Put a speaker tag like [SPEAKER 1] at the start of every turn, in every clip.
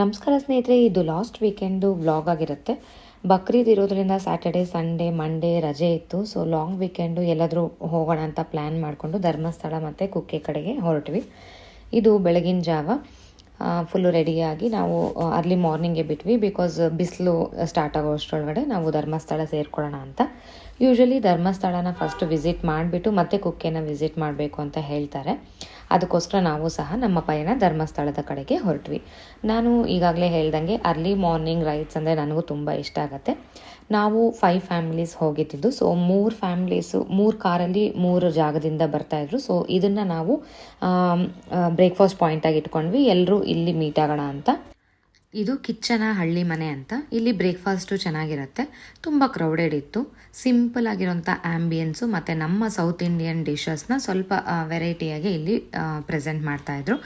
[SPEAKER 1] ನಮಸ್ಕಾರ ಸ್ನೇಹಿತರೆ, ಇದು ಲಾಸ್ಟ್ ವೀಕೆಂಡು ವ್ಲಾಗ್ ಆಗಿರುತ್ತೆ. ಬಕ್ರೀದ್ ಇರೋದ್ರಿಂದ ಸ್ಯಾಟರ್ಡೆ ಸಂಡೇ ಮಂಡೇ ರಜೆ ಇತ್ತು. ಸೊ ಲಾಂಗ್ ವೀಕೆಂಡು ಎಲ್ಲಾದರೂ ಹೋಗೋಣ ಅಂತ ಪ್ಲ್ಯಾನ್ ಮಾಡಿಕೊಂಡು ಧರ್ಮಸ್ಥಳ ಮತ್ತು ಕುಕ್ಕೆ ಕಡೆಗೆ ಹೊರಟ್ವಿ. ಇದು ಬೆಳಗಿನ ಜಾವ. ಫುಲ್ಲು ರೆಡಿಯಾಗಿ ನಾವು ಅರ್ಲಿ ಮಾರ್ನಿಂಗೆ ಬಿಟ್ವಿ ಬಿಕಾಸ್ ಬಿಸಿಲು ಸ್ಟಾರ್ಟ್ ಆಗೋ ಅಷ್ಟರೊಳಗಡೆ ನಾವು ಧರ್ಮಸ್ಥಳ ಸೇರ್ಕೊಳ್ಳೋಣ ಅಂತ. ಯೂಶ್ವಲಿ ಧರ್ಮಸ್ಥಳನ ಫಸ್ಟ್ ವಿಸಿಟ್ ಮಾಡಿಬಿಟ್ಟು ಮತ್ತೆ ಕುಕ್ಕೆನ ವಿಸಿಟ್ ಮಾಡಬೇಕು ಅಂತ ಹೇಳ್ತಾರೆ. ಅದಕ್ಕೋಸ್ಕರ ನಾವು ಸಹ ನಮ್ಮ ಪಯಣ ಧರ್ಮಸ್ಥಳದ ಕಡೆಗೆ ಹೊರಟ್ವಿ. ನಾನು ಈಗಾಗಲೇ ಹೇಳ್ದಂಗೆ ಅರ್ಲಿ ಮಾರ್ನಿಂಗ್ ರೈಡ್ಸ್ ಅಂದರೆ ನನಗೂ ತುಂಬ ಇಷ್ಟ ಆಗುತ್ತೆ. ನಾವು ಫೈವ್ ಫ್ಯಾಮಿಲೀಸ್ ಹೋಗಿದ್ದಿದ್ದು. ಸೊ ಮೂರು ಫ್ಯಾಮಿಲೀಸು ಮೂರು ಕಾರಲ್ಲಿ ಮೂರು ಜಾಗದಿಂದ ಬರ್ತಾಯಿದ್ರು ಸೊ ಇದನ್ನು ನಾವು ಬ್ರೇಕ್ಫಾಸ್ಟ್ ಪಾಯಿಂಟಾಗಿ ಇಟ್ಕೊಂಡ್ವಿ. ಎಲ್ಲರೂ ಇಲ್ಲಿ ಮೀಟ್ ಆಗೋಣ ಅಂತ. ಇದು ಕಿಚ್ಚನ ಹಳ್ಳಿ ಮನೆ ಅಂತ. ಇಲ್ಲಿ ಬ್ರೇಕ್ಫಾಸ್ಟು ಚೆನ್ನಾಗಿರುತ್ತೆ. ತುಂಬ ಕ್ರೌಡೆಡ್ ಇತ್ತು. ಸಿಂಪಲ್ ಆಗಿರೋಂಥ ಆ್ಯಂಬಿಯನ್ಸು ಮತ್ತು ನಮ್ಮ ಸೌತ್ ಇಂಡಿಯನ್ ಡಿಶಸ್ನ ಸ್ವಲ್ಪ ವೆರೈಟಿಯಾಗಿ ಇಲ್ಲಿ ಪ್ರೆಸೆಂಟ್ ಮಾಡ್ತಾಯಿದ್ರು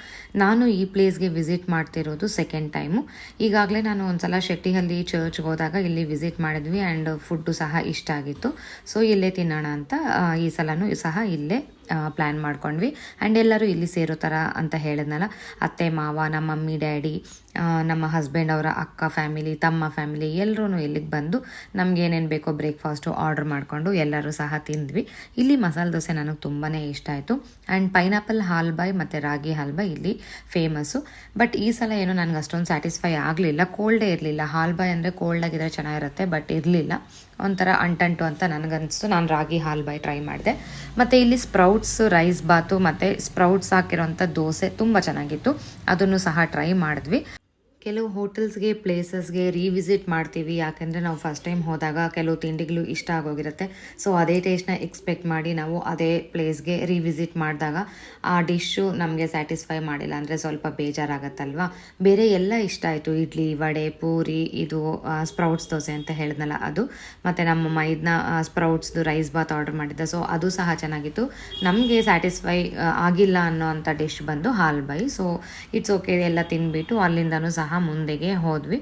[SPEAKER 1] ನಾನು ಈ ಪ್ಲೇಸ್ಗೆ ವಿಸಿಟ್ ಮಾಡ್ತಿರೋದು ಸೆಕೆಂಡ್ ಟೈಮು ಈಗಾಗಲೇ ನಾನು ಒಂದ್ಸಲ ಶೆಟ್ಟಿಹಳ್ಳಿ ಚರ್ಚ್ಗೆ ಹೋದಾಗ ಇಲ್ಲಿ ವಿಸಿಟ್ ಮಾಡಿದ್ವಿ ಆ್ಯಂಡ್ ಫುಡ್ಡು ಸಹ ಇಷ್ಟ ಆಗಿತ್ತು. ಸೊ ಇಲ್ಲೇ ತಿನ್ನೋಣ ಅಂತ ಈ ಸಲನೂ ಸಹ ಇಲ್ಲೇ ಪ್ಲ್ಯಾನ್ ಮಾಡ್ಕೊಂಡ್ವಿ. ಆ್ಯಂಡ್ ಎಲ್ಲರೂ ಇಲ್ಲಿ ಸೇರೋ ಥರ ಅಂತ ಹೇಳಿದ್ನಲ್ಲ. ಅತ್ತೆ, ಮಾವ, ನಮ್ಮ ಮಮ್ಮಿ, ಡ್ಯಾಡಿ ನಮ್ಮ ಹಸ್ಬೆಂಡ್ ಅವರ ಅಕ್ಕ ಫ್ಯಾಮಿಲಿ ತಮ್ಮ ಫ್ಯಾಮಿಲಿ ಎಲ್ಲರೂ ಇಲ್ಲಿಗೆ ಬಂದು ನಮ್ಗೆ ಏನೇನು ಬೇಕೋ ಬ್ರೇಕ್ಫಾಸ್ಟು ಆರ್ಡರ್ ಮಾಡಿಕೊಂಡು ಎಲ್ಲರೂ ಸಹ ತಿಂದ್ವಿ. ಇಲ್ಲಿ ಮಸಾಲೆ ದೋಸೆ ನನಗೆ ತುಂಬಾ ಇಷ್ಟ ಆಯಿತು. ಆ್ಯಂಡ್ ಪೈನಾಪಲ್ ಹಾಲ್ಬಾಯ್ ಮತ್ತು ರಾಗಿ ಹಾಲ್ಬಾಯ್ ಇಲ್ಲಿ ಫೇಮಸ್ಸು ಬಟ್ ಈ ಸಲ ಏನೋ ನನಗೆ ಅಷ್ಟೊಂದು ಸ್ಯಾಟಿಸ್ಫೈ ಆಗಲಿಲ್ಲ. ಕೋಲ್ಡೇ ಇರಲಿಲ್ಲ. ಹಾಲ್ಬಾಯ್ ಅಂದರೆ ಕೋಲ್ಡ್ ಆಗಿದ್ರೆ ಚೆನ್ನಾಗಿರುತ್ತೆ ಬಟ್ ಇರಲಿಲ್ಲ. ಒಂಥರ ಅಂಟಂಟು ಅಂತ ನನಗನ್ನಿಸ್ತು. ನಾನು ರಾಗಿ ಹಾಲು ಬೈ ಟ್ರೈ ಮಾಡಿದೆ. ಮತ್ತು ಇಲ್ಲಿ ಸ್ಪ್ರೌಟ್ಸ್ ರೈಸ್ ಬಾತು ಮತ್ತು ಸ್ಪ್ರೌಟ್ಸ್ ಹಾಕಿರೋಂಥ ದೋಸೆ ತುಂಬ ಚೆನ್ನಾಗಿತ್ತು. ಅದನ್ನು ಸಹ ಟ್ರೈ ಮಾಡಿದ್ವಿ. ಕೆಲವು ಹೋಟೆಲ್ಸ್ಗೆ, ಪ್ಲೇಸಸ್ಗೆ ರೀವಿಸಿಟ್ ಮಾಡ್ತೀವಿ. ಯಾಕೆಂದರೆ ನಾವು ಫಸ್ಟ್ ಟೈಮ್ ಹೋದಾಗ ಕೆಲವು ತಿಂಡಿಗಳು ಇಷ್ಟ ಆಗೋಗಿರುತ್ತೆ. ಸೊ ಅದೇ ಟೇಸ್ಟ್ನ ಎಕ್ಸ್ಪೆಕ್ಟ್ ಮಾಡಿ ನಾವು ಅದೇ ಪ್ಲೇಸ್ಗೆ ರೀವಿಸಿಟ್ ಮಾಡಿದಾಗ ಆ ಡಿಶ್ಶು ನಮಗೆ ಸ್ಯಾಟಿಸ್ಫೈ ಮಾಡಿಲ್ಲ. ಅಂದರೆ ಸ್ವಲ್ಪ ಬೇಜಾರಾಗತ್ತಲ್ವ? ಬೇರೆ ಎಲ್ಲ ಇಷ್ಟ ಆಯಿತು. ಇಡ್ಲಿ, ವಡೆ, ಪೂರಿ, ಇದು ಸ್ಪ್ರೌಟ್ಸ್ ದೋಸೆ ಅಂತ ಹೇಳಿದ್ನಲ್ಲ ಅದು. ಮತ್ತು ನಮ್ಮ ಮೈದ್ನ ಸ್ಪ್ರೌಟ್ಸ್ದು ರೈಸ್ ಬಾತ್ ಆರ್ಡರ್ ಮಾಡಿದ್ದೆ. ಸೊ ಅದು ಸಹ ಚೆನ್ನಾಗಿತ್ತು. ನಮಗೆ ಸ್ಯಾಟಿಸ್ಫೈ ಆಗಿಲ್ಲ ಅನ್ನೋ ಅಂಥ ಡಿಶ್ ಬಂದು ಹಾಲ್ ಬೈ ಸೊ ಇಟ್ಸ್ ಓಕೆ ಎಲ್ಲ ತಿನ್ಬಿಟ್ಟು ಅಲ್ಲಿಂದನೂ ಸಹ ಮುಂದೆಗೆ ಹೋದ್ವಿ.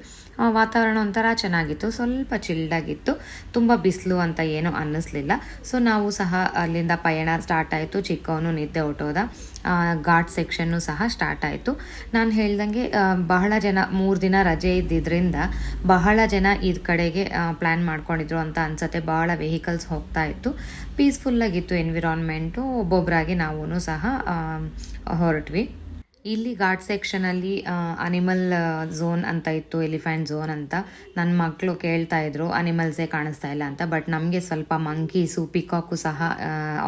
[SPEAKER 1] ವಾತಾವರಣ ಒಂಥರ ಚೆನ್ನಾಗಿತ್ತು, ಸ್ವಲ್ಪ ಚಿಲ್ಡಾಗಿತ್ತು ತುಂಬ ಬಿಸಿಲು ಅಂತ ಏನೂ ಅನ್ನಿಸ್ಲಿಲ್ಲ. ಸೊ ನಾವು ಸಹ ಅಲ್ಲಿಂದ ಪಯಣ ಸ್ಟಾರ್ಟ್ ಆಯಿತು. ಚಿಕ್ಕವನು ನಿದ್ದೆ ಹೊಟ್ಟೋದ ಘಾಟ್ ಸೆಕ್ಷನ್ನು ಸಹ ಸ್ಟಾರ್ಟ್ ಆಯಿತು. ನಾನು ಹೇಳ್ದಂಗೆ ಬಹಳ ಜನ, ಮೂರು ದಿನ ರಜೆ ಇದ್ದಿದ್ದರಿಂದ ಬಹಳ ಜನ ಇದ್ರ ಕಡೆಗೆ ಪ್ಲ್ಯಾನ್ ಮಾಡ್ಕೊಂಡಿದ್ರು ಅಂತ ಅನ್ಸತ್ತೆ. ಬಹಳ ವೆಹಿಕಲ್ಸ್ ಹೋಗ್ತಾ ಇತ್ತು. ಪೀಸ್ಫುಲ್ಲಾಗಿತ್ತು ಎನ್ವಿರಾನ್ಮೆಂಟು ಒಬ್ಬೊಬ್ಬರಾಗಿ ನಾವೂ ಸಹ ಹೊರಟ್ವಿ. ಇಲ್ಲಿ ಘಾಟ್ ಸೆಕ್ಷನಲ್ಲಿ ಅನಿಮಲ್ ಝೋನ್ ಅಂತ ಇತ್ತು ಎಲಿಫೆಂಟ್ ಝೋನ್ ಅಂತ. ನನ್ನ ಮಕ್ಕಳು ಕೇಳ್ತಾ ಇದ್ರು ಅನಿಮಲ್ಸೇ ಕಾಣಿಸ್ತಾ ಇಲ್ಲ ಅಂತ. ಬಟ್ ನಮಗೆ ಸ್ವಲ್ಪ ಮಂಕೀಸು ಪಿಕಾಕು ಸಹ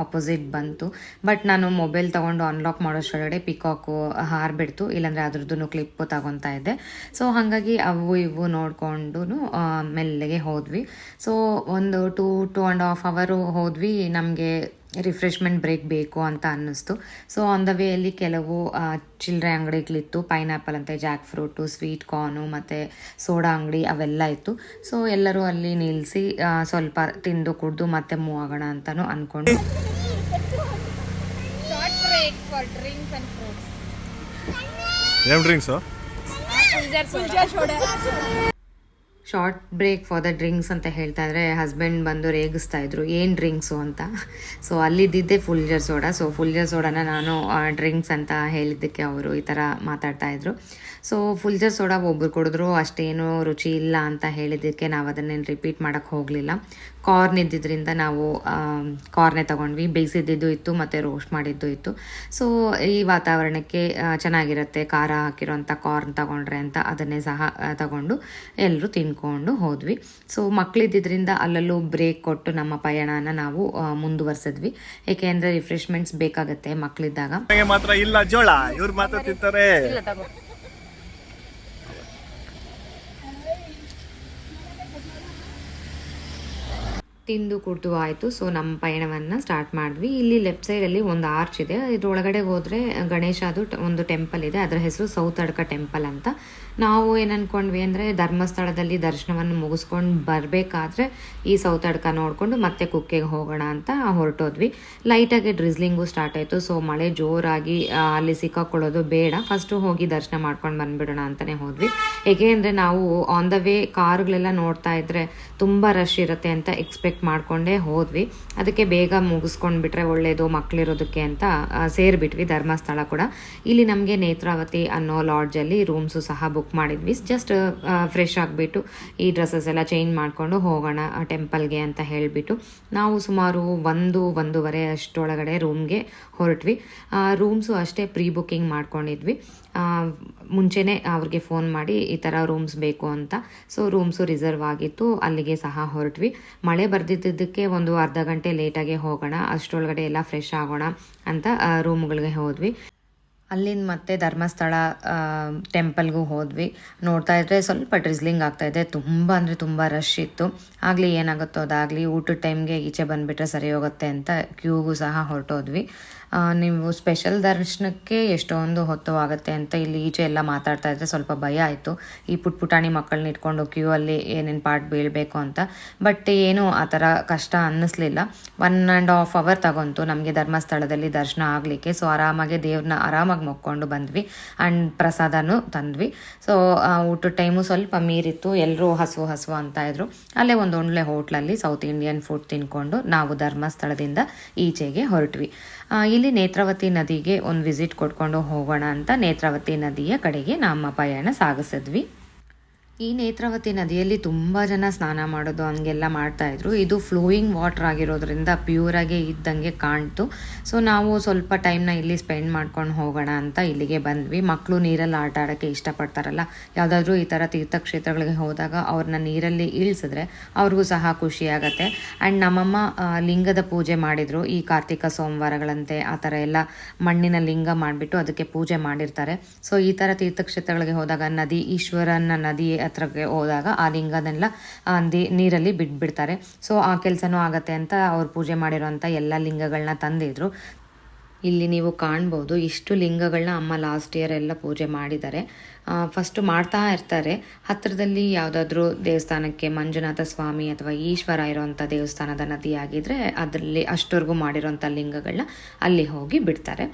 [SPEAKER 1] ಆಪೋಸಿಟ್ ಬಂತು. ಬಟ್ ನಾನು ಮೊಬೈಲ್ ತಗೊಂಡು ಅನ್ಲಾಕ್ ಮಾಡೋಷ್ಟೊಳಗಡೆ ಪಿಕಾಕು ಹಾರ್ಬಿಡ್ತು. ಇಲ್ಲಾಂದರೆ ಅದ್ರದ್ದು ಕ್ಲಿಪ್ಪು ತಗೊತಾ ಇದ್ದೆ. ಸೊ ಹಾಗಾಗಿ ಅವು ಇವು ನೋಡಿಕೊಂಡು ಮೆಲ್ಲಗೆ ಹೋದ್ವಿ. ಸೊ ಒಂದು ಟೂ ಟೂ ಆ್ಯಂಡ್ ಹಾಫ್ ಅವರು ಹೋದ್ವಿ. ನಮಗೆ ರಿಫ್ರೆಶ್ಮೆಂಟ್ ಬ್ರೇಕ್ ಬೇಕು ಅಂತ ಅನ್ನಿಸ್ತು. ಸೊ ಆನ್ ದ ವೇಯಲ್ಲಿ ಕೆಲವು ಚಿಲ್ಲರೆ ಅಂಗಡಿಗಳಿತ್ತು. ಪೈನಾಪಲ್ ಅಂತ ಜಾಕ್ ಫ್ರೂಟು ಸ್ವೀಟ್ ಕಾರ್ನು ಮತ್ತು ಸೋಡಾ ಅಂಗಡಿ ಅವೆಲ್ಲ ಇತ್ತು. ಸೊ ಎಲ್ಲರೂ ಅಲ್ಲಿ ನಿಲ್ಲಿಸಿ ಸ್ವಲ್ಪ ತಿಂದು ಕುಡಿದು ಮತ್ತೆ ಮೂವ್ ಆಗೋಣ ಅಂತಲೂ ಅಂದ್ಕೊಂಡು
[SPEAKER 2] Short
[SPEAKER 1] short break for the drinks ಅಂತ ಹೇಳ್ತಾ ಇದ್ರೆ ಹಸ್ಬೆಂಡ್ ಬಂದು ರೇಗಿಸ್ತಾ ಇದ್ರು, ಏನು ಡ್ರಿಂಕ್ಸು ಅಂತ? ಸೊ ಅಲ್ಲಿದ್ದಿದ್ದೆ ಫುಲ್ಜರ್ ಸೋಡಾ ಸೊ ಫುಲ್ಜರ್ ಸೋಡಾನ ನಾನು ಡ್ರಿಂಕ್ಸ್ ಅಂತ ಹೇಳಿದ್ದಕ್ಕೆ ಅವರು ಈ ಥರ ಮಾತಾಡ್ತಾ ಇದ್ರು. ಸೊ ಫುಲ್ಜರ್ ಸೋಡಾ ಒಬ್ಬರು ಕುಡಿದ್ರು, ಅಷ್ಟೇನು ರುಚಿ ಇಲ್ಲ ಅಂತ ಹೇಳಿದ್ದಕ್ಕೆ ನಾವು ಅದನ್ನೇನು ರಿಪೀಟ್ ಮಾಡೋಕ್ಕೆ ಹೋಗಲಿಲ್ಲ. ಕಾರ್ನ್ ಇದ್ದಿದ್ದರಿಂದ ನಾವು ಕಾರ್ನೇ ತಗೊಂಡ್ವಿ. ಬೇಯಿಸಿದ್ದು ಇತ್ತು ಮತ್ತು ರೋಸ್ಟ್ ಮಾಡಿದ್ದು ಇತ್ತು. ಸೊ ಈ ವಾತಾವರಣಕ್ಕೆ ಚೆನ್ನಾಗಿರುತ್ತೆ ಖಾರ ಹಾಕಿರೋಂಥ ಕಾರ್ನ್ ತಗೊಂಡ್ರೆ ಅಂತ ಅದನ್ನೇ ಸಹ ತಗೊಂಡು ಎಲ್ಲರೂ ತಿನ್ಕೊಂಡು ಹೋದ್ವಿ. ಸೊ ಮಕ್ಕಳಿದ್ದಿದ್ದರಿಂದ ಅಲ್ಲಲ್ಲೂ ಬ್ರೇಕ್ ಕೊಟ್ಟು ನಮ್ಮ ಪಯಣನ ನಾವು ಮುಂದುವರ್ಸಿದ್ವಿ. ಏಕೆಂದರೆ ರಿಫ್ರೆಶ್ಮೆಂಟ್ಸ್ ಬೇಕಾಗುತ್ತೆ ಮಕ್ಕಳಿದ್ದಾಗ
[SPEAKER 3] ನನಗೆ ಮಾತ್ರ ಇಲ್ಲ ಜೋಳ. ಇವ್ರು ಮಾತ್ರ ತಿಂತಾರೆ.
[SPEAKER 1] ತಿಂದು ಕುಡ್ದು ಆಯಿತು. ಸೊ ನಮ್ಮ ಪಯಣವನ್ನು ಸ್ಟಾರ್ಟ್ ಮಾಡಿದ್ವಿ. ಇಲ್ಲಿ ಲೆಫ್ಟ್ ಸೈಡಲ್ಲಿ ಒಂದು ಆರ್ಚ್ ಇದೆ. ಇದ್ರೊಳಗಡೆ ಹೋದರೆ ಗಣೇಶ ಅದು ಒಂದು ಟೆಂಪಲ್ ಇದೆ. ಅದರ ಹೆಸರು ಸೌತಡ್ಕ ಟೆಂಪಲ್ ಅಂತ. ನಾವು ಏನು ಅನ್ಕೊಂಡ್ವಿ ಅಂದರೆ ಧರ್ಮಸ್ಥಳದಲ್ಲಿ ದರ್ಶನವನ್ನು ಮುಗಿಸ್ಕೊಂಡು ಬರಬೇಕಾದ್ರೆ ಈ ಸೌತಡ್ಕ ನೋಡಿಕೊಂಡು ಮತ್ತೆ ಕುಕ್ಕೆಗೆ ಹೋಗೋಣ ಅಂತ ಹೊರಟೋದ್ವಿ. ಲೈಟಾಗಿ ಡ್ರಿಸ್ಲಿಂಗು ಸ್ಟಾರ್ಟ್ ಆಯಿತು. ಸೊ ಮಳೆ ಜೋರಾಗಿ ಅಲ್ಲಿ ಸಿಕ್ಕಾಕೊಳ್ಳೋದು ಬೇಡ. ಫಸ್ಟು ಹೋಗಿ ದರ್ಶನ ಮಾಡ್ಕೊಂಡು ಬಂದುಬಿಡೋಣ ಅಂತಲೇ ಹೋದ್ವಿ. ಏಕೆ ಅಂದರೆ ನಾವು ಆನ್ ದ ವೇ ಕಾರುಗಳೆಲ್ಲ ನೋಡ್ತಾ ಇದ್ರೆ ತುಂಬ ರಶ್ ಇರುತ್ತೆ ಅಂತ ಎಕ್ಸ್ಪೆಕ್ಟ್ ಎಕ್ಸ್ಪೆಕ್ಟ್ ಮಾಡಿಕೊಂಡೇ ಹೋದ್ವಿ. ಅದಕ್ಕೆ ಬೇಗ ಮುಗಿಸ್ಕೊಂಡ್ಬಿಟ್ರೆ ಒಳ್ಳೆಯದು ಮಕ್ಕಳಿರೋದಕ್ಕೆ ಅಂತ ಸೇರಿಬಿಟ್ವಿ ಧರ್ಮಸ್ಥಳ ಕೂಡ. ಇಲ್ಲಿ ನಮಗೆ ನೇತ್ರಾವತಿ ಅನ್ನೋ ಲಾಡ್ಜಲ್ಲಿ ರೂಮ್ಸು ಸಹ ಬುಕ್ ಮಾಡಿದ್ವಿ. ಜಸ್ಟ್ ಫ್ರೆಶ್ ಆಗಿಬಿಟ್ಟು ಈ ಡ್ರೆಸ್ಸಸ್ ಎಲ್ಲ ಚೇಂಜ್ ಮಾಡಿಕೊಂಡು ಹೋಗೋಣ ಟೆಂಪಲ್ಗೆ ಅಂತ ಹೇಳಿಬಿಟ್ಟು ನಾವು ಸುಮಾರು ಒಂದು, ಒಂದೂವರೆ ಅಷ್ಟೊಳಗಡೆ ರೂಮ್ಗೆ ಹೊರಟ್ವಿ. ರೂಮ್ಸು ಅಷ್ಟೇ ಪ್ರೀ ಬುಕ್ಕಿಂಗ್ ಮಾಡ್ಕೊಂಡಿದ್ವಿ ಮುಂಚೆನೇ ಅವ್ರಿಗೆ ಫೋನ್ ಮಾಡಿ ಈ ಥರ ರೂಮ್ಸ್ ಬೇಕು ಅಂತ. ಸೊ ರೂಮ್ಸು ರಿಸರ್ವ್ ಆಗಿತ್ತು. ಅಲ್ಲಿಗೆ ಸಹ ಹೊರಟ್ವಿ. ಮಳೆ ಬರ್ದಿದ್ದಕ್ಕೆ ಒಂದು ಅರ್ಧ ಗಂಟೆ ಲೇಟಾಗೆ ಹೋಗೋಣ ಅಷ್ಟರೊಳಗಡೆ ಎಲ್ಲ ಫ್ರೆಶ್ ಆಗೋಣ ಅಂತ ರೂಮ್ಗಳಿಗೆ ಹೋದ್ವಿ. ಅಲ್ಲಿಂದ ಮತ್ತೆ ಧರ್ಮಸ್ಥಳ ಟೆಂಪಲ್ಗೂ ಹೋದ್ವಿ. ನೋಡ್ತಾ ಇದ್ರೆ ಸ್ವಲ್ಪ ಡ್ರಿಸ್ಲಿಂಗ್ ಆಗ್ತಾ ಇದೆ. ತುಂಬ ಅಂದರೆ ತುಂಬ ರಶ್ ಇತ್ತು. ಆಗಲಿ ಏನಾಗುತ್ತೋ ಅದಾಗಲಿ ಊಟದ ಟೈಮ್ಗೆ ಈಚೆ ಬಂದುಬಿಟ್ರೆ ಸರಿ ಹೋಗುತ್ತೆ ಅಂತ ಕ್ಯೂಗೂ ಸಹ ಹೊರಟೋದ್ವಿ. ನೀವು ಸ್ಪೆಷಲ್ ದರ್ಶನಕ್ಕೆ ಎಷ್ಟೊಂದು ಹೊತ್ತು ಆಗುತ್ತೆ ಅಂತ ಇಲ್ಲಿ ಈಚೆ ಎಲ್ಲ ಮಾತಾಡ್ತಾ ಇದ್ರೆ ಸ್ವಲ್ಪ ಭಯ ಆಯಿತು. ಈ ಪುಟ್ ಪುಟಾಣಿ ಮಕ್ಕಳನ್ನ ಇಟ್ಕೊಂಡು ಕ್ಯೂ ಅಲ್ಲಿ ಏನೇನು ಪಾರ್ಟ್ ಬೀಳಬೇಕು ಅಂತ. ಬಟ್ ಏನು ಆ ಥರ ಕಷ್ಟ ಅನ್ನಿಸ್ಲಿಲ್ಲ. ಒನ್ ಆ್ಯಂಡ್ ಹಾಫ್ ಅವರ್ ತಗೊಂತು ನಮಗೆ ಧರ್ಮಸ್ಥಳದಲ್ಲಿ ದರ್ಶನ ಆಗಲಿಕ್ಕೆ. ಸೊ ಆರಾಮಾಗಿ ದೇವ್ರನ್ನ ಆರಾಮಾಗಿ ಮೊಕ್ಕೊಂಡು ಬಂದ್ವಿ. ಆ್ಯಂಡ್ ಪ್ರಸಾದನೂ ತಂದ್ವಿ. ಸೊ ಊಟದ ಟೈಮು ಸ್ವಲ್ಪ ಮೀರಿತ್ತು. ಎಲ್ಲರೂ ಹಸು ಹಸು ಅಂತ ಇದ್ರು. ಅಲ್ಲೇ ಒಂದು ಒಳ್ಳೆ ಹೋಟ್ಲಲ್ಲಿ ಸೌತ್ ಇಂಡಿಯನ್ ಫುಡ್ ತಿನ್ಕೊಂಡು ನಾವು ಧರ್ಮಸ್ಥಳದಿಂದ ಈಚೆಗೆ ಹೊರಟ್ವಿ. ಇಲ್ಲಿ ನೇತ್ರಾವತಿ ನದಿಗೆ ಒಂದು ವಿಸಿಟ್ ಕೊಟ್ಕೊಂಡು ಹೋಗೋಣ ಅಂತ ನೇತ್ರಾವತಿ ನದಿಯ ಕಡೆಗೆ ನಮ್ಮ ಪಯಣ ಸಾಗಿಸಿದ್ವಿ. ಈ ನೇತ್ರಾವತಿ ನದಿಯಲ್ಲಿ ತುಂಬ ಜನ ಸ್ನಾನ ಮಾಡೋದು, ಹಂಗೆಲ್ಲ ಮಾಡ್ತಾಯಿದ್ರು ಇದು ಫ್ಲೋಯಿಂಗ್ ವಾಟರ್ ಆಗಿರೋದ್ರಿಂದ ಪ್ಯೂರಾಗೆ ಇದ್ದಂಗೆ ಕಾಣ್ತು. ಸೊ ನಾವು ಸ್ವಲ್ಪ ಟೈಮ್ನ ಇಲ್ಲಿ ಸ್ಪೆಂಡ್ ಮಾಡ್ಕೊಂಡು ಹೋಗೋಣ ಅಂತ ಇಲ್ಲಿಗೆ ಬಂದ್ವಿ. ಮಕ್ಕಳು ನೀರಲ್ಲಿ ಆಟ ಆಡೋಕ್ಕೆ ಇಷ್ಟಪಡ್ತಾರಲ್ಲ, ಯಾವುದಾದ್ರೂ ಈ ಥರ ತೀರ್ಥಕ್ಷೇತ್ರಗಳಿಗೆ ಹೋದಾಗ ಅವ್ರನ್ನ ನೀರಲ್ಲಿ ಇಳಿಸಿದ್ರೆ ಅವ್ರಿಗೂ ಸಹ ಖುಷಿ ಆಗುತ್ತೆ. ಆ್ಯಂಡ್ ನಮ್ಮಮ್ಮ ಲಿಂಗದ ಪೂಜೆ ಮಾಡಿದರು. ಈ ಕಾರ್ತಿಕ ಸೋಮವಾರಗಳಂತೆ ಆ ಥರ ಎಲ್ಲ ಮಣ್ಣಿನ ಲಿಂಗ ಮಾಡಿಬಿಟ್ಟು ಅದಕ್ಕೆ ಪೂಜೆ ಮಾಡಿರ್ತಾರೆ. ಸೊ ಈ ಥರ ತೀರ್ಥಕ್ಷೇತ್ರಗಳಿಗೆ ಹೋದಾಗ ನದಿ, ಈಶ್ವರನ ನದಿ ಹತ್ರಕ್ಕೆ ಹೋದಾಗ ಆ ಲಿಂಗನೆಲ್ಲ ನೀರಲ್ಲಿ ಬಿಟ್ಬಿಡ್ತಾರೆ. ಸೊ ಆ ಕೆಲಸನೂ ಆಗತ್ತೆ ಅಂತ ಅವ್ರು ಪೂಜೆ ಮಾಡಿರೋಂಥ ಎಲ್ಲ ಲಿಂಗಗಳನ್ನ ತಂದಿದ್ರು. ಇಲ್ಲಿ ನೀವು ಕಾಣ್ಬೋದು ಇಷ್ಟು ಲಿಂಗಗಳನ್ನ ಅಮ್ಮ ಲಾಸ್ಟ್ ಇಯರ್ ಎಲ್ಲ ಪೂಜೆ ಮಾಡಿದ್ದಾರೆ. ಫಸ್ಟು ಮಾಡ್ತಾ ಇರ್ತಾರೆ. ಹತ್ತಿರದಲ್ಲಿ ಯಾವುದಾದ್ರೂ ದೇವಸ್ಥಾನಕ್ಕೆ ಮಂಜುನಾಥ ಸ್ವಾಮಿ ಅಥವಾ ಈಶ್ವರ ಇರೋವಂಥ ದೇವಸ್ಥಾನದ ನದಿ ಆಗಿದ್ರೆ ಅದರಲ್ಲಿ ಅಷ್ಟವರೆಗೂ ಮಾಡಿರೋಂಥ ಲಿಂಗಗಳನ್ನ ಅಲ್ಲಿ ಹೋಗಿ ಬಿಡ್ತಾರೆ.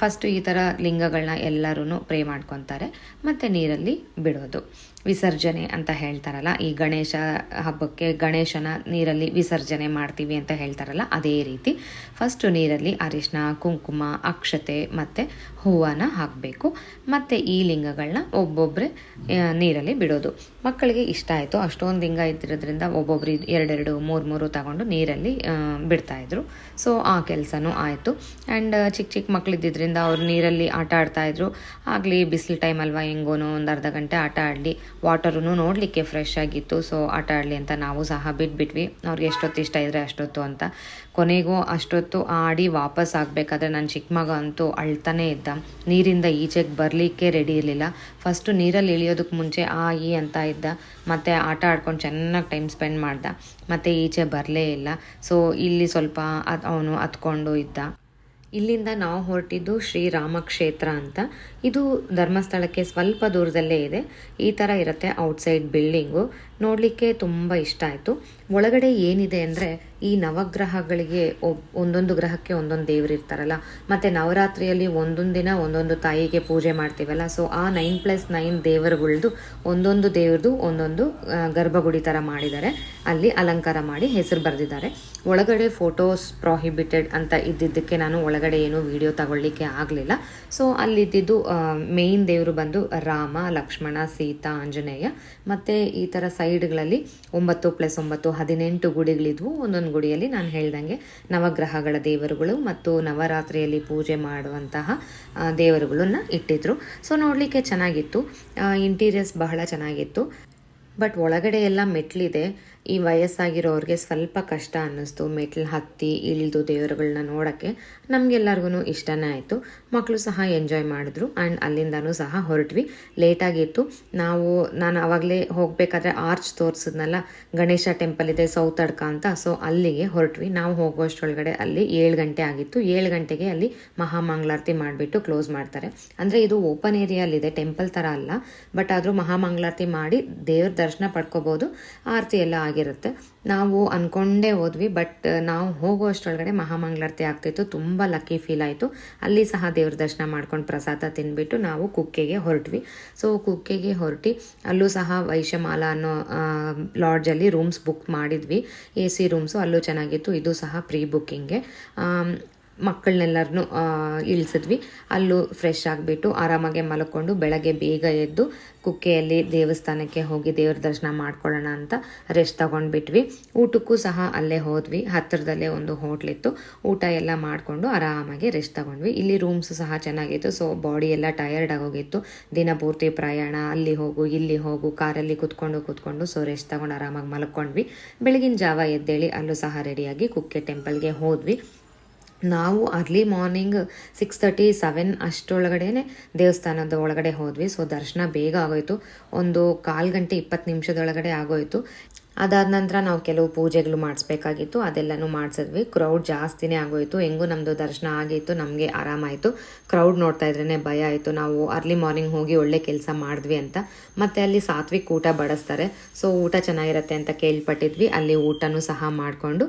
[SPEAKER 1] ಫಸ್ಟು ಈ ಥರ ಲಿಂಗಗಳನ್ನ ಎಲ್ಲರೂ ಪ್ರೇ ಮಾಡ್ಕೊತಾರೆ. ಮತ್ತು ನೀರಲ್ಲಿ ಬಿಡೋದು. ವಿಸರ್ಜನೆ ಅಂತ ಹೇಳ್ತಾರಲ್ಲ, ಈ ಗಣೇಶ ಹಬ್ಬಕ್ಕೆ ಗಣೇಶನ ನೀರಲ್ಲಿ ವಿಸರ್ಜನೆ ಮಾಡ್ತೀವಿ ಅಂತ ಹೇಳ್ತಾರಲ್ಲ, ಅದೇ ರೀತಿ. ಫಸ್ಟು ನೀರಲ್ಲಿ ಅರಿಶಿನ ಕುಂಕುಮ, ಅಕ್ಷತೆ ಮತ್ತು ಹೂವನ್ನು ಹಾಕಬೇಕು. ಮತ್ತು ಈ ಒಬ್ಬೊಬ್ಬರೇ ನೀರಲ್ಲಿ ಬಿಡೋದು. ಮಕ್ಕಳಿಗೆ ಇಷ್ಟ ಆಯಿತು. ಅಷ್ಟೊಂದು ಹಿಂಗ ಇದ್ದಿರೋದ್ರಿಂದ ಒಬ್ಬೊಬ್ರು ಎರಡೆರಡು, ಮೂರು ಮೂರು ತಗೊಂಡು ನೀರಲ್ಲಿ ಬಿಡ್ತಾಯಿದ್ರು ಸೊ ಆ ಕೆಲಸನೂ ಆಯಿತು. ಆ್ಯಂಡ್ ಚಿಕ್ಕ ಚಿಕ್ಕ ಮಕ್ಕಳಿದ್ದಿದ್ರಿಂದ ಅವ್ರು ನೀರಲ್ಲಿ ಆಟ ಆಡ್ತಾಯಿದ್ರು ಆಗಲಿ, ಬಿಸಿಲು ಟೈಮ್ ಅಲ್ವಾ ಹೆಂಗೋನೋ ಒಂದು ಅರ್ಧ ಗಂಟೆ ಆಟ ಆಡಲಿ. ವಾಟರೂ ನೋಡಲಿಕ್ಕೆ ಫ್ರೆಶ್ ಆಗಿತ್ತು. ಸೊ ಆಟ ಆಡಲಿ ಅಂತ ನಾವು ಸಹ ಬಿಟ್ಬಿಟ್ವಿ. ಅವ್ರಿಗೆ ಎಷ್ಟೊತ್ತು ಇಷ್ಟ ಇದ್ದರೆ ಅಷ್ಟೊತ್ತು ಅಂತ. ಕೊನೆಗೂ ಅಷ್ಟೊತ್ತು ಆಡಿ ವಾಪಸ್ ಆಗಬೇಕಾದ್ರೆ ನನ್ನ ಚಿಕ್ಕ ಮಗ ಅಂತೂ ಅಳ್ತಾನೇ ಇದ್ದ. ನೀರಿಂದ ಈಚೆಗೆ ಬರಲಿಕ್ಕೆ ರೆಡಿ ಇರಲಿಲ್ಲ. ಫಸ್ಟು ನೀರಲ್ಲಿ ಇಳಿಯೋದಕ್ಕೆ ಮುಂಚೆ ಆ, ಈ ಅಂತ ಇದ್ದ. ಮತ್ತು ಆಟ ಆಡ್ಕೊಂಡು ಚೆನ್ನಾಗಿ ಟೈಮ್ ಸ್ಪೆಂಡ್ ಮಾಡ್ದ. ಮತ್ತು ಈಚೆ ಬರಲೇ ಇಲ್ಲ. ಸೊ ಇಲ್ಲಿ ಸ್ವಲ್ಪ ಅವನು ಹತ್ಕೊಂಡು ಇದ್ದ. ಇಲ್ಲಿಂದ ನಾವು ಹೊರಟಿದ್ದು ಶ್ರೀರಾಮಕ್ಷೇತ್ರ ಅಂತ. ಇದು ಧರ್ಮಸ್ಥಳಕ್ಕೆ ಸ್ವಲ್ಪ ದೂರದಲ್ಲೇ ಇದೆ. ಈ ಥರ ಇರುತ್ತೆ ಔಟ್ಸೈಡ್ ಬಿಲ್ಡಿಂಗು ನೋಡಲಿಕ್ಕೆ ತುಂಬ ಇಷ್ಟ ಆಯಿತು. ಒಳಗಡೆ ಏನಿದೆ ಅಂದರೆ ಈ ನವಗ್ರಹಗಳಿಗೆ ಒಂದೊಂದು ಗ್ರಹಕ್ಕೆ ಒಂದೊಂದು ದೇವರು ಇರ್ತಾರಲ್ಲ, ಮತ್ತು ನವರಾತ್ರಿಯಲ್ಲಿ ಒಂದೊಂದು ದಿನ ಒಂದೊಂದು ತಾಯಿಗೆ ಪೂಜೆ ಮಾಡ್ತೀವಲ್ಲ ಸೊ ಆ ನೈನ್ ಪ್ಲಸ್ ನೈನ್ ದೇವರುಗಳ್ದು ಒಂದೊಂದು ದೇವ್ರದ್ದು ಒಂದೊಂದು ಗರ್ಭಗುಡಿ ಥರ ಮಾಡಿದ್ದಾರೆ. ಅಲ್ಲಿ ಅಲಂಕಾರ ಮಾಡಿ ಹೆಸರು ಬರೆದಿದ್ದಾರೆ. ಒಳಗಡೆ ಫೋಟೋಸ್ ಪ್ರಾಹಿಬಿಟೆಡ್ ಅಂತ ಇದ್ದಿದ್ದಕ್ಕೆ ನಾನು ಒಳಗಡೆ ಏನೂ ವಿಡಿಯೋ ತಗೊಳ್ಳಿಕ್ಕೆ ಆಗಲಿಲ್ಲ. ಸೊ ಅಲ್ಲಿದ್ದಿದ್ದು ಮೇಯ್ನ್ ದೇವರು ಬಂದು ರಾಮ, ಲಕ್ಷ್ಮಣ, ಸೀತಾ, ಆಂಜನೇಯ, ಮತ್ತು ಈ ಥರ ಸೈಡ್ಗಳಲ್ಲಿ ಒಂಬತ್ತು ಪ್ಲಸ್ ಒಂಬತ್ತು ಹದಿನೆಂಟು ಗುಡಿಗಳಿದ್ವು. ಒಂದೊಂದು ಗುಡಿಯಲ್ಲಿ ನಾನು ಹೇಳ್ದಂಗೆ ನವಗ್ರಹಗಳ ದೇವರುಗಳು ಮತ್ತು ನವರಾತ್ರಿಯಲ್ಲಿ ಪೂಜೆ ಮಾಡುವಂತಹ ದೇವರುಗಳನ್ನು ಇಟ್ಟಿದ್ರು. ಸೊ ನೋಡಲಿಕ್ಕೆ ಚೆನ್ನಾಗಿತ್ತು. ಇಂಟೀರಿಯರ್ಸ್ ಬಹಳ ಚೆನ್ನಾಗಿತ್ತು. ಬಟ್ ಒಳಗಡೆ ಎಲ್ಲ ಮೆಟ್ಲಿದೆ. ಈ ವಯಸ್ಸಾಗಿರೋರಿಗೆ ಸ್ವಲ್ಪ ಕಷ್ಟ ಅನ್ನಿಸ್ತು. ಮೆಟ್ಲು ಹತ್ತಿ, ಇಳಿದು ದೇವರುಗಳನ್ನ ನೋಡೋಕ್ಕೆ ನಮಗೆಲ್ಲರಿಗೂ ಇಷ್ಟನೇ ಆಯಿತು. ಮಕ್ಕಳು ಸಹ ಎಂಜಾಯ್ ಮಾಡಿದ್ರು. ಆ್ಯಂಡ್ ಅಲ್ಲಿಂದನೂ ಸಹ ಹೊರಟ್ವಿ. ಲೇಟಾಗಿತ್ತು. ನಾವು, ನಾನು ಆವಾಗಲೇ ಹೋಗಬೇಕಾದ್ರೆ ಆರ್ಚ್ ತೋರಿಸಿದ್ನಲ್ಲ, ಗಣೇಶ ಟೆಂಪಲ್ ಇದೆ, ಸೌತ್ ಅಡ್ಕ ಅಂತ. ಸೊ, ಅಲ್ಲಿಗೆ ಹೊರಟ್ವಿ. ನಾವು ಹೋಗುವಷ್ಟರೊಳಗಡೆ ಅಲ್ಲಿ ಏಳು ಗಂಟೆ ಆಗಿತ್ತು. ಏಳು ಗಂಟೆಗೆ ಅಲ್ಲಿ ಮಹಾಮಂಗಳಾರತಿ ಮಾಡಿಬಿಟ್ಟು ಕ್ಲೋಸ್ ಮಾಡ್ತಾರೆ. ಅಂದರೆ ಇದು ಓಪನ್ ಏರಿಯಲ್ಲಿದೆ ಟೆಂಪಲ್ ಥರ ಅಲ್ಲ. ಬಟ್ ಆದರೂ ಮಹಾಮಂಗಳಾರತಿ ಮಾಡಿ ದೇವ್ರ ದರ್ಶನ ಪಡ್ಕೋಬೋದು. ಆರತಿ ಎಲ್ಲ ಆಗಿರುತ್ತೆ. ನಾವು ಅಂದ್ಕೊಂಡೇ ಹೋದ್ವಿ, ಬಟ್ ನಾವು ಹೋಗೋ ಅಷ್ಟರೊಳಗಡೆ ಮಹಾಮಂಗಳಾರತಿ ಆಗ್ತಿತ್ತು. ತುಂಬ ಲಕ್ಕಿ ಫೀಲ್ ಆಯಿತು. ಅಲ್ಲಿ ಸಹ ದೇವ್ರ ದರ್ಶನ ಮಾಡ್ಕೊಂಡು ಪ್ರಸಾದ ತಿಂದ್ಬಿಟ್ಟು ನಾವು ಕುಕ್ಕೆಗೆ ಹೊರಟ್ವಿ. ಸೊ, ಕುಕ್ಕೆಗೆ ಹೊರಟಿ ಅಲ್ಲೂ ಸಹ ವೈಶ್ಯಮಾಲ ಅನ್ನೋ ಲಾಡ್ಜಲ್ಲಿ ರೂಮ್ಸ್ ಬುಕ್ ಮಾಡಿದ್ವಿ. ಎ ಸಿ ರೂಮ್ಸು ಅಲ್ಲೂ ಚೆನ್ನಾಗಿತ್ತು. ಇದು ಸಹ ಪ್ರೀ ಬುಕ್ಕಿಂಗ್ಗೆ ಮಕ್ಕಳನ್ನೆಲ್ಲರನ್ನೂ ಇಳಿಸಿದ್ವಿ. ಅಲ್ಲೂ ಫ್ರೆಶ್ ಆಗಿಬಿಟ್ಟು ಆರಾಮಾಗೆ ಮಲ್ಕೊಂಡು ಬೆಳಗ್ಗೆ ಬೇಗ ಎದ್ದು ಕುಕ್ಕೆಯಲ್ಲಿ ದೇವಸ್ಥಾನಕ್ಕೆ ಹೋಗಿ ದೇವ್ರ ದರ್ಶನ ಮಾಡ್ಕೊಳ್ಳೋಣ ಅಂತ ರೆಸ್ಟ್ ತಗೊಂಡ್ಬಿಟ್ವಿ. ಊಟಕ್ಕೂ ಸಹ ಅಲ್ಲೇ ಹೋದ್ವಿ. ಹತ್ತಿರದಲ್ಲೇ ಒಂದು ಹೋಟ್ಲಿತ್ತು ಊಟ ಎಲ್ಲ ಮಾಡಿಕೊಂಡು ಆರಾಮಾಗಿ ರೆಸ್ಟ್ ತಗೊಂಡ್ವಿ. ಇಲ್ಲಿ ರೂಮ್ಸ್ ಸಹ ಚೆನ್ನಾಗಿತ್ತು. ಸೊ ಬಾಡಿ ಎಲ್ಲ ಟಯರ್ಡ್ ಆಗೋಗಿತ್ತು. ದಿನ ಪೂರ್ತಿ ಪ್ರಯಾಣ, ಅಲ್ಲಿ ಹೋಗು, ಇಲ್ಲಿ ಹೋಗು, ಕಾರಲ್ಲಿ ಕುತ್ಕೊಂಡು ಕುತ್ಕೊಂಡು ಸೊ ರೆಸ್ಟ್ ತಗೊಂಡು ಆರಾಮಾಗಿ ಮಲ್ಕೊಂಡ್ವಿ. ಬೆಳಗಿನ ಜಾವ ಎದ್ದೇಳಿ ಅಲ್ಲೂ ಸಹ ರೆಡಿಯಾಗಿ ಕುಕ್ಕೆ ಟೆಂಪಲ್ಗೆ ಹೋದ್ವಿ. ನಾವು early morning six thirty seven ಅಷ್ಟರೊಳಗಡೆ ದೇವಸ್ಥಾನದ ಒಳಗಡೆ ಹೋದ್ವಿ. ಸೊ ದರ್ಶನ ಬೇಗ ಆಗೋಯ್ತು. ಒಂದು ಕಾಲು ಗಂಟೆ ಇಪ್ಪತ್ತು ನಿಮಿಷದೊಳಗಡೆ ಆಗೋಯ್ತು. ಅದಾದ ನಂತರ ನಾವು ಕೆಲವು ಪೂಜೆಗಳು ಮಾಡಿಸ್ಬೇಕಾಗಿತ್ತು, ಅದೆಲ್ಲನೂ ಮಾಡಿಸಿದ್ವಿ. ಕ್ರೌಡ್ ಜಾಸ್ತಿನೇ ಆಗೋಯಿತು. ಹೆಂಗೂ ನಮ್ಮದು ದರ್ಶನ ಆಗಿತ್ತು, ನಮಗೆ ಆರಾಮಾಯಿತು. ಕ್ರೌಡ್ ನೋಡ್ತಾ ಇದ್ರೇ ಭಯ ಆಯಿತು. ನಾವು ಅರ್ಲಿ ಮಾರ್ನಿಂಗ್ ಹೋಗಿ ಒಳ್ಳೆ ಕೆಲಸ ಮಾಡಿದ್ವಿ ಅಂತ. ಮತ್ತು ಅಲ್ಲಿ ಸಾತ್ವಿಕ್ ಊಟ ಬಡಿಸ್ತಾರೆ. ಸೊ ಊಟ ಚೆನ್ನಾಗಿರುತ್ತೆ ಅಂತ ಕೇಳ್ಪಟ್ಟಿದ್ವಿ. ಅಲ್ಲಿ ಊಟನೂ ಸಹ ಮಾಡಿಕೊಂಡು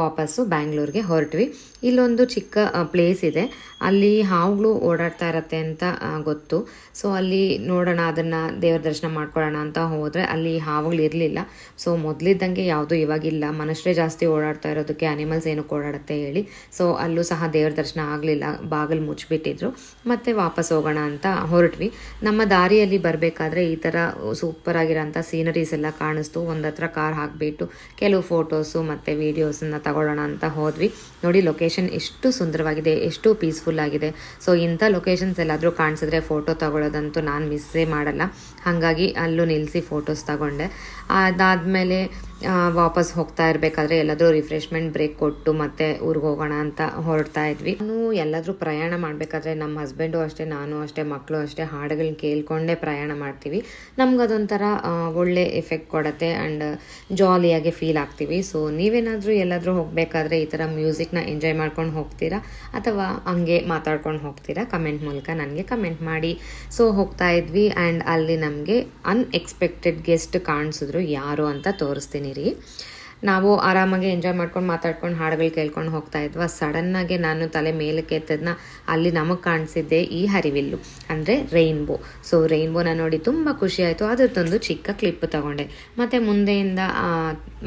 [SPEAKER 1] ವಾಪಸ್ಸು ಬ್ಯಾಂಗ್ಳೂರಿಗೆ ಹೊರಟ್ವಿ. ಇಲ್ಲೊಂದು ಚಿಕ್ಕ ಪ್ಲೇಸ್ ಇದೆ. ಅಲ್ಲಿ ಹಾವುಗಳು ಓಡಾಡ್ತಾ ಇರತ್ತೆ ಅಂತ ಗೊತ್ತು. ಸೊ ಅಲ್ಲಿ ನೋಡೋಣ, ಅದನ್ನು ದೇವ್ರ ದರ್ಶನ ಮಾಡ್ಕೊಳ್ಳೋಣ ಅಂತ ಹೋದರೆ ಅಲ್ಲಿ ಹಾವುಗಳು ಇರಲಿಲ್ಲ. ಸೊ ಮೊದಲಿದ್ದಂಗೆ ಯಾವುದು ಇವಾಗಿಲ್ಲ. ಮನುಷ್ಯರೇ ಜಾಸ್ತಿ ಓಡಾಡ್ತಾ ಇರೋದಕ್ಕೆ ಅನಿಮಲ್ಸ್ ಏನಕ್ಕೆ ಓಡಾಡುತ್ತೆ ಹೇಳಿ. ಸೊ ಅಲ್ಲೂ ಸಹ ದೇವ್ರ ದರ್ಶನ ಆಗಲಿಲ್ಲ. ಬಾಗಿಲು ಮುಚ್ಚಿಬಿಟ್ಟಿದ್ರು ಮತ್ತೆ ವಾಪಸ್ ಹೋಗೋಣ ಅಂತ ಹೊರಟ್ವಿ. ನಮ್ಮ ದಾರಿಯಲ್ಲಿ ಬರಬೇಕಾದ್ರೆ ಈ ಥರ ಸೂಪರ್ ಆಗಿರೋಂಥ ಸೀನರೀಸ್ ಎಲ್ಲ ಕಾಣಿಸ್ತು. ಒಂದು ಹತ್ರ ಕಾರ್ ಹಾಕಿಬಿಟ್ಟು ಕೆಲವು ಫೋಟೋಸು ಮತ್ತು ವೀಡಿಯೋಸನ್ನು ತಗೊಳ್ಳೋಣ ಅಂತ ಹೋದ್ವಿ. ನೋಡಿ ಲೊಕೇಶನ್ ಎಷ್ಟು ಸುಂದರವಾಗಿದೆ, ಎಷ್ಟು ಪೀಸ್ಫುಲ್ ಆಗಿದೆ. ಸೊ ಇಂಥ ಲೊಕೇಶನ್ಸ್ ಎಲ್ಲಾದರೂ ಕಾಣಿಸಿದ್ರೆ ಫೋಟೋ ತಗೊಳ್ಳೋದಂತೂ ನಾನು ಮಿಸ್ಸೇ ಮಾಡಲ್ಲ. ಹಾಗಾಗಿ ಅಲ್ಲೂ ನಿಲ್ಲಿಸಿ ಫೋಟೋಸ್ ತಗೊಂಡೆ. ಅದಾದಮೇಲೆ လည်း ವಾಪಸ್ ಹೋಗ್ತಾ ಇರಬೇಕಾದ್ರೆ ಎಲ್ಲಾದರೂ ರಿಫ್ರೆಶ್ಮೆಂಟ್ ಬ್ರೇಕ್ ಕೊಟ್ಟು ಮತ್ತೆ ಊರಿಗೆ ಹೋಗೋಣ ಅಂತ ಹೊರಡ್ತಾ ಇದ್ವಿ. ನಾನು ಎಲ್ಲಾದರೂ ಪ್ರಯಾಣ ಮಾಡಬೇಕಾದ್ರೆ ನಮ್ಮ ಹಸ್ಬೆಂಡು ಅಷ್ಟೇ ನಾನು ಅಷ್ಟೇ ಮಕ್ಕಳು ಅಷ್ಟೇ ಹಾಡುಗಳನ್ನ ಕೇಳ್ಕೊಂಡೇ ಪ್ರಯಾಣ ಮಾಡ್ತೀವಿ. ನಮ್ಗೆ ಅದೊಂಥರ ಆ, ಒಳ್ಳೆ ಎಫೆಕ್ಟ್ ಕೊಡುತ್ತೆ ಆ್ಯಂಡ್ ಜಾಲಿಯಾಗಿ ಫೀಲ್ ಆಗ್ತೀವಿ. ಸೊ ನೀವೇನಾದರೂ ಎಲ್ಲಾದರೂ ಹೋಗಬೇಕಾದ್ರೆ ಈ ಥರ ಮ್ಯೂಸಿಕ್ನ ಎಂಜಾಯ್ ಮಾಡ್ಕೊಂಡು ಹೋಗ್ತೀರಾ? ಅಥವಾ ಹಂಗೆ ಮಾತಾಡ್ಕೊಂಡು ಹೋಗ್ತೀರಾ? ಕಮೆಂಟ್ ಮೂಲಕ ನನಗೆ ಕಮೆಂಟ್ ಮಾಡಿ. ಸೊ ಹೋಗ್ತಾ ಇದ್ವಿ ಆ್ಯಂಡ್ ಅಲ್ಲಿ ನಮಗೆ ಅನ್ಎಕ್ಸ್ಪೆಕ್ಟೆಡ್ ಗೆಸ್ಟ್ ಕಾಣಿಸಿದ್ರು ಯಾರು ಅಂತ ತೋರಿಸ್ತೀನಿ. ಸೇರಿ ನಾವು ಆರಾಮಾಗಿ ಎಂಜಾಯ್ ಮಾಡ್ಕೊಂಡು ಮಾತಾಡ್ಕೊಂಡು ಹಾಡುಗಳು ಕೇಳ್ಕೊಂಡು ಹೋಗ್ತಾ ಇದ್ವಾ? ಸಡನ್ನಾಗಿ ನಾನು ತಲೆ ಮೇಲಕ್ಕೆ ಎತ್ತದನ್ನ ಅಲ್ಲಿ ನಮಗೆ ಕಾಣಿಸಿದ್ದೆ ಈ ಹರಿವಿಲ್ಲು, ಅಂದರೆ ರೈನ್ಬೋ ಸೊ ರೈನ್ಬೋನ ನೋಡಿ ತುಂಬ ಖುಷಿ ಆಯಿತು. ಅದ್ರದ್ದೊಂದು ಚಿಕ್ಕ ಕ್ಲಿಪ್ ತಗೊಂಡೆ. ಮತ್ತು ಮುಂದೆಯಿಂದ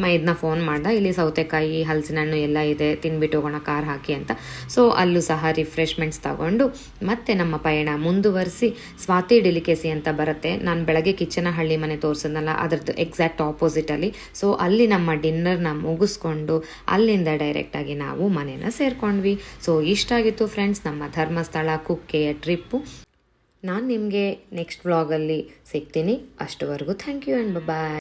[SPEAKER 1] ಮೈದನ್ನ ಫೋನ್ ಮಾಡ್ದೆ. ಇಲ್ಲಿ ಸೌತೆಕಾಯಿ ಹಲಸಿನ ಹಣ್ಣು ಎಲ್ಲ ಇದೆ. ತಿನ್ಬಿಟ್ಟು ಹೋಗೋಣ, ಕಾರ್ ಹಾಕಿ ಅಂತ. ಸೊ ಅಲ್ಲೂ ಸಹ ರಿಫ್ರೆಶ್ಮೆಂಟ್ಸ್ ತಗೊಂಡು, ಮತ್ತೆ ನಮ್ಮ ಪಯಣ ಮುಂದುವರಿಸಿ, ಸ್ವಾತಿ ಡೆಲಿಕೆಸಿ ಅಂತ ಬರುತ್ತೆ. ನಾನು ಬೆಳಗ್ಗೆ ಕಿಚ್ಚನ ಹಳ್ಳಿ ಮನೆ ತೋರಿಸಿದ್ನಲ್ಲ, ಅದರದ್ದು ಎಕ್ಸಾಕ್ಟ್ ಆಪೋಸಿಟಲ್ಲಿ ಸೊ ಅಲ್ಲಿ ನಮ್ಮ ಡಿನ್ನರ್ನ ಮುಗಿಸ್ಕೊಂಡು ಅಲ್ಲಿಂದ ಡೈರೆಕ್ಟಾಗಿ ನಾವು ಮನೇನ ಸೇರ್ಕೊಂಡ್ವಿ. ಸೊ ಇಷ್ಟಾಗಿತ್ತು ಫ್ರೆಂಡ್ಸ್ ನಮ್ಮ ಧರ್ಮಸ್ಥಳ, ಕುಕ್ಕೆಯ ಟ್ರಿಪ್ಪು ನಾನು ನಿಮಗೆ ನೆಕ್ಸ್ಟ್ ವ್ಲಾಗಲ್ಲಿ ಸಿಗ್ತೀನಿ. ಅಷ್ಟುವರೆಗೂ ಥ್ಯಾಂಕ್ ಯು ಆ್ಯಂಡ್ ಬಾಯ್